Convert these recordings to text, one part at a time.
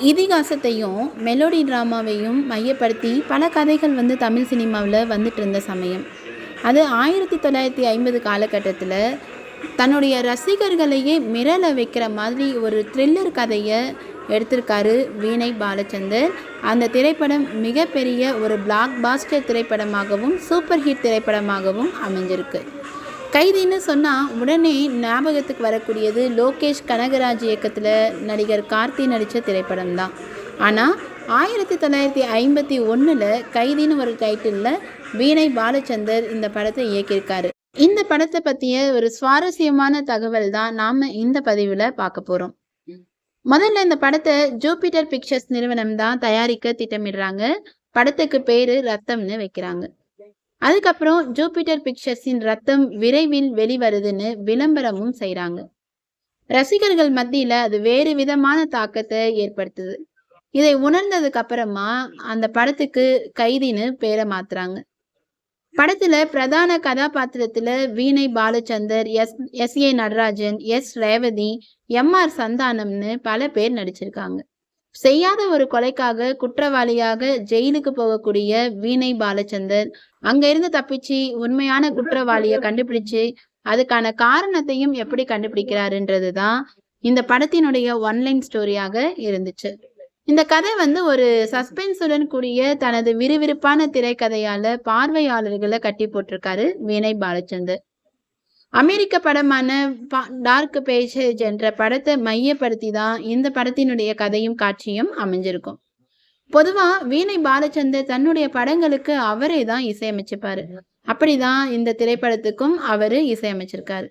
இதிகாசத்தையும் melody ட்ராமாவையும் மையப்படுத்தி பல கதைகள் வந்து தமிழ் சினிமாவில் வந்துட்டு இருந்த சமயம். அது ஆயிரத்தி தொள்ளாயிரத்தி ஐம்பது காலகட்டத்தில் தன்னுடைய ரசிகர்களையே மிரள வைக்கிற மாதிரி ஒரு த்ரில்லர் கதையை எடுத்திருக்காரு வீணை பாலச்சந்தர். அந்த திரைப்படம் மிகப்பெரிய ஒரு பிளாக் பாஸ்டர் திரைப்படமாகவும் சூப்பர் ஹிட் திரைப்படமாகவும் அமைஞ்சிருக்கு. கைதின்னு சொன்னால் உடனே ஞாபகத்துக்கு வரக்கூடியது லோகேஷ் கனகராஜ் இயக்கத்தில் நடிகர் கார்த்தி நடித்த திரைப்படம் தான் ஆனால் ஆயிரத்தி தொள்ளாயிரத்தி ஐம்பத்தி ஒன்றில் கைதின்னு ஒரு டைட்டிலில் வீணை பாலச்சந்தர் இந்த படத்தை இயக்கியிருக்காரு. இந்த படத்தை பற்றிய ஒரு சுவாரஸ்யமான தகவல் தான் நாம் இந்த பதிவில் பார்க்க போகிறோம் முதல்ல இந்த படத்தை ஜூபிட்டர் பிக்சர்ஸ் நிறுவனம் தான் தயாரிக்க திட்டமிடுறாங்க. படத்துக்கு பேர் ரத்தம்னு வைக்கிறாங்க. அதுக்கப்புறம் ஜூபிட்டர் பிக்சர்ஸின் ரத்தம் விரைவில் வெளிவருதுன்னு விளம்பரமும் செய்கிறாங்க ரசிகர்கள் மத்தியில அது வேறு விதமான தாக்கத்தை ஏற்படுத்துது. இதை உணர்ந்ததுக்கு அப்புறமா அந்த படத்துக்கு கைதின்னு பேரை மாத்துறாங்க. படத்துல பிரதான கதாபாத்திரத்துல Veena Balachander S S A Natarajan S Revathi M R சந்தானம்னு பல பேர் நடிச்சிருக்காங்க. செய்யாத ஒரு கொலைக்காக குற்றவாளியாக ஜெயிலுக்கு போகக்கூடிய வீணை பாலச்சந்தர். அங்க இருந்து தப்பிச்சு உண்மையான குற்றவாளியை கண்டுபிடிச்சு அதுக்கான காரணத்தையும் எப்படி கண்டுபிடிக்கிறாருன்றது தான் இந்த படத்தினுடைய ஒன்லைன் ஸ்டோரியாக இருந்துச்சு. இந்த கதை வந்து ஒரு சஸ்பென்ஸுடன் கூடிய தனது விறுவிறுப்பான திரைக்கதையால பார்வையாளர்களை கட்டி போட்டிருக்காரு வீணை பாலச்சந்தர். அமெரிக்க படமான டார்க் பேஜஸ் என்ற படத்தை மையப்படுத்தி தான் இந்த படத்தினுடைய கதையும் காட்சியும் அமைஞ்சிருக்கும். பொதுவாக வீணை பாலச்சந்தர் தன்னுடைய படங்களுக்கு அவரே தான் இசையமைச்சுப்பாரு. அப்படிதான் இந்த திரைப்படத்துக்கும் அவரு இசையமைச்சிருக்காரு.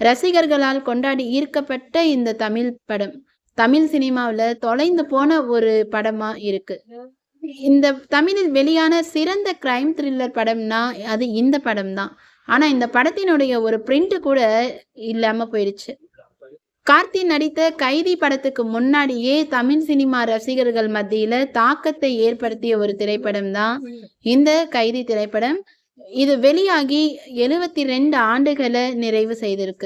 ரசிகர்களால் கொண்டாடி ஈர்க்கப்பட்ட இந்த தமிழ் படம் தமிழ் சினிமாவில் தொலைந்து போன ஒரு படமா இருக்கு. இந்த தமிழில் வெளியான சிறந்த கிரைம் த்ரில்லர் படம்னா அது இந்த படம் தான் ஆனா இந்த படத்தினுடைய ஒரு பிரிண்ட் கூட இல்லாம போயிடுச்சு. கார்த்தி நடித்த கைதி படத்துக்கு முன்னாடியே தமிழ் சினிமா ரசிகர்கள் மத்தியில தாக்கத்தை ஏற்படுத்திய ஒரு திரைப்படம் தான் இந்த கைதி திரைப்படம். இது வெளியாகி எழுவத்தி ரெண்டு ஆண்டுகளை நிறைவு செய்திருக்கு.